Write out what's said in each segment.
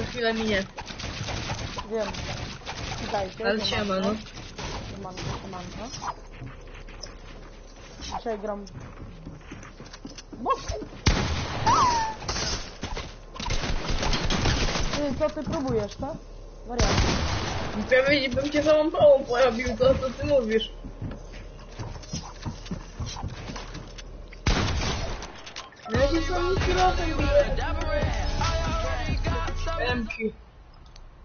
za chwilę minie. Wiem. Witajcie. Ale siema, no. Siemanko, siemanko. Dzisiaj gram... Boss! Ty, co ty próbujesz, tak? Wariat. Prawie bym cię całą pałą pojawił, to co ty mówisz. Ja się samym kilofem biję.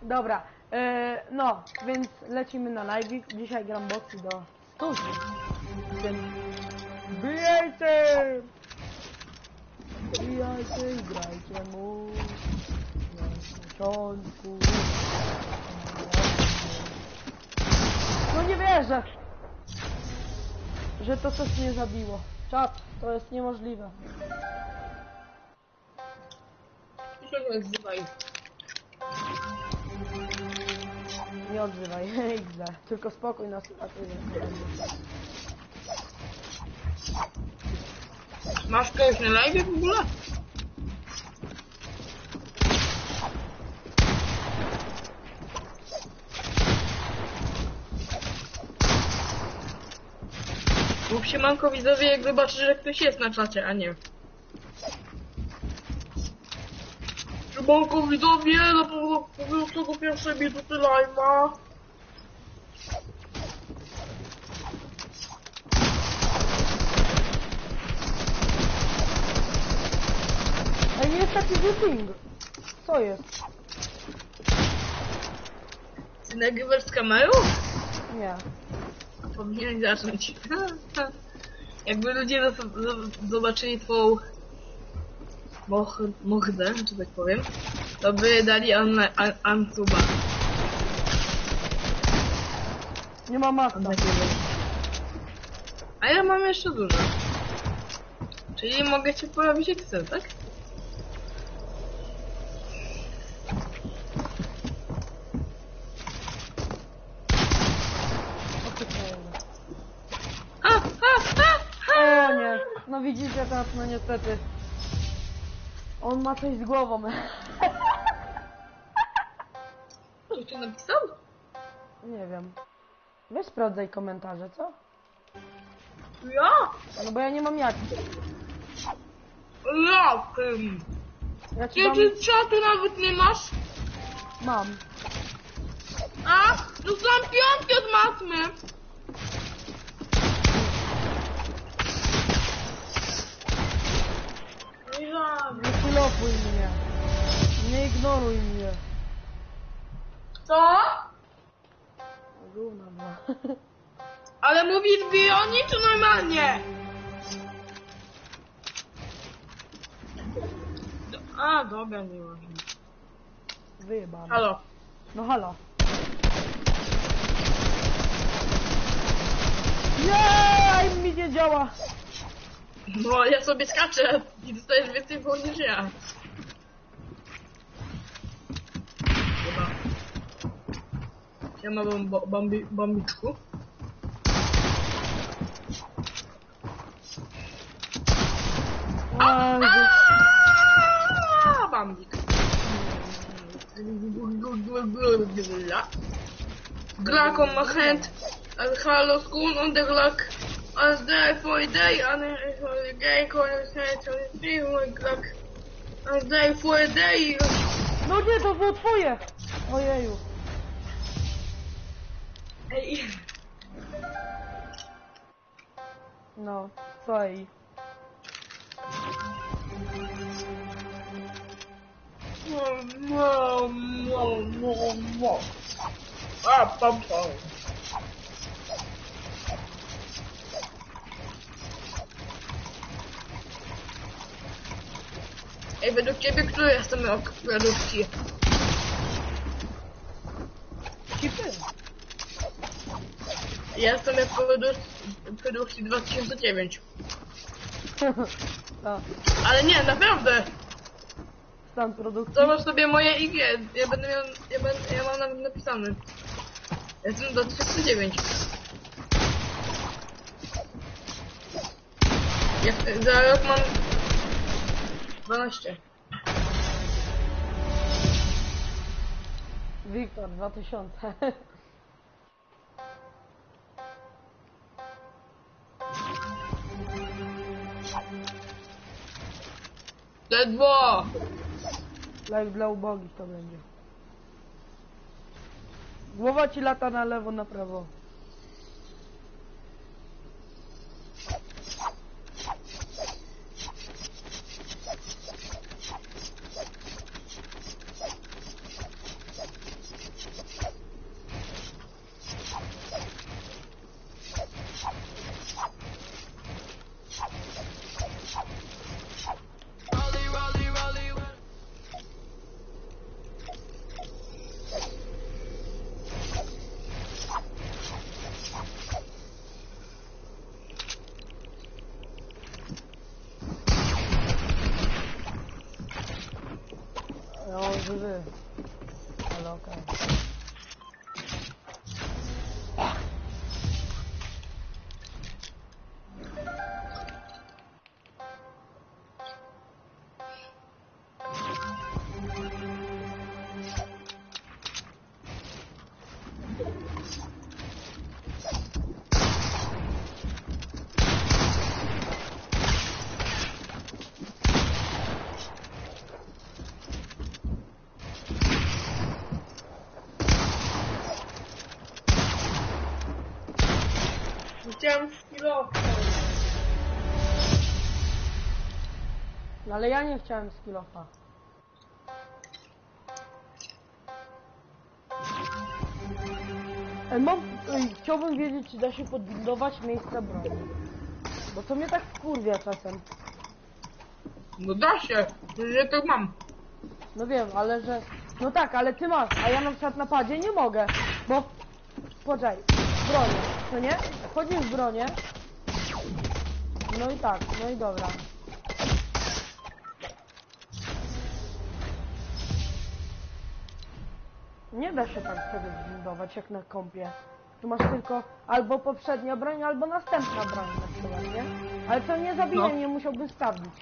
Dobra, e, no, więc lecimy na live. Dzisiaj gram boxy do 100. Więc bijajcie! Bijajcie i grajcie mu na początku. No nie wierzę, że to coś mnie zabiło. Czad, to jest niemożliwe. Co się Nie odzywaj, XD. Tylko spokój nas aktywnie. Masz kogoś na live w ogóle? Mów się manko widzowie, jak zobaczysz, że ktoś jest na czacie, a nie. Siemanko widzowie, na pewno powiem tego pierwszej minuty live'a. Ej, nie jest taki zły Co jest? Ty nagrywasz z kamerą? Nie. Powinien zacząć. Jakby ludzie zobaczyli twą moch mordę, że tak powiem, to by dali anla- an ansuba. Nie ma masa. A ja mam jeszcze dużo. Czyli mogę cię porobić jak chcę, tak? A, a, a, O nie. No widzicie teraz, no niestety. On ma coś z głową. Co ci napisał? Nie wiem. Weź sprawdzaj komentarze, co? Ja? No bo ja nie mam jak. Ja, tym. Ja ci Ty, dam... ty czatu nawet nie masz? Mam. A? Dostałam piątki od matmy. Ja. Nie kilofuj mnie. Nie ignoruj mnie. Co? Gówna była. Ale mówisz Bioni czy normalnie? Do- A, dobra, nie ważne. Wyjebane. Halo. No halo. Jej, mi nie działa. No, ja sobie skaczę i dostajesz więcej było niż ja. Chyba. Ja mam bo, bombi, bombiczku. Jezu. Aaaa, Bambik. My hand. And hello school on the. I was there for a day and a gay on his head on his feet on Glock. I was there for a day. No nie, to było twoje. Ojeju. Ej. No, co i? No, no, no, no. A, pam, pam. Ej, według ciebie, który jestem rok produkcji? Cipy. Ja jestem jak produk- produkcji 2009. no, Ale nie, naprawdę! stan produkcji. Zobacz sobie moje IG. Ja będę miał. Ja, będę, ja mam nawet napisane. Jestem 2009. Ja w- za rok mam 12. Wiktor 2000. Ledwo! Live dla ubogich to będzie. Głowa ci lata na lewo, na prawo. No, żywy. Ale okej. Chciałem skillować. No ale ja nie chciałem skillofa. E, Mam, ej, chciałbym wiedzieć, czy da się podbudować miejsce broni. Bo to mnie tak wkurwia czasem. No da się, że to mam. No wiem, ale że... No tak, ale ty masz, a ja na przykład na padzie nie mogę, bo... Poczekaj, bronię, to nie? Wchodzisz w bronię. No i tak, no i dobra. Nie da się tak wtedy zbudować jak na kompie. Tu masz tylko albo poprzednia broń, albo następna broń na przykład, nie? Ale to nie zabije No. mnie, musiałbym sprawdzić,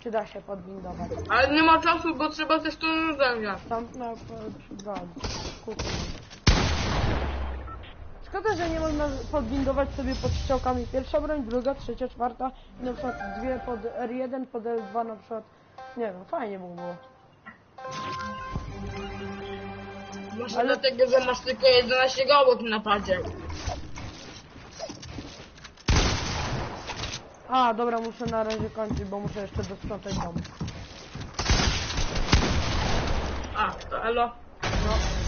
czy da się podbindować. Ale nie ma czasu, bo trzeba też to nazywać. Tam na broń. Kupię. Szkoda, że nie można podbindować sobie pod strzałkami. Pierwsza broń, druga, trzecia, czwarta i na przykład dwie pod R1, pod L2 na przykład. Nie wiem, fajnie by było. Może Ale- dlatego, że masz tylko 11 gołów na padzie. A, dobra, muszę na razie kończyć, bo muszę jeszcze dostarczyć dom. A, to elo. No.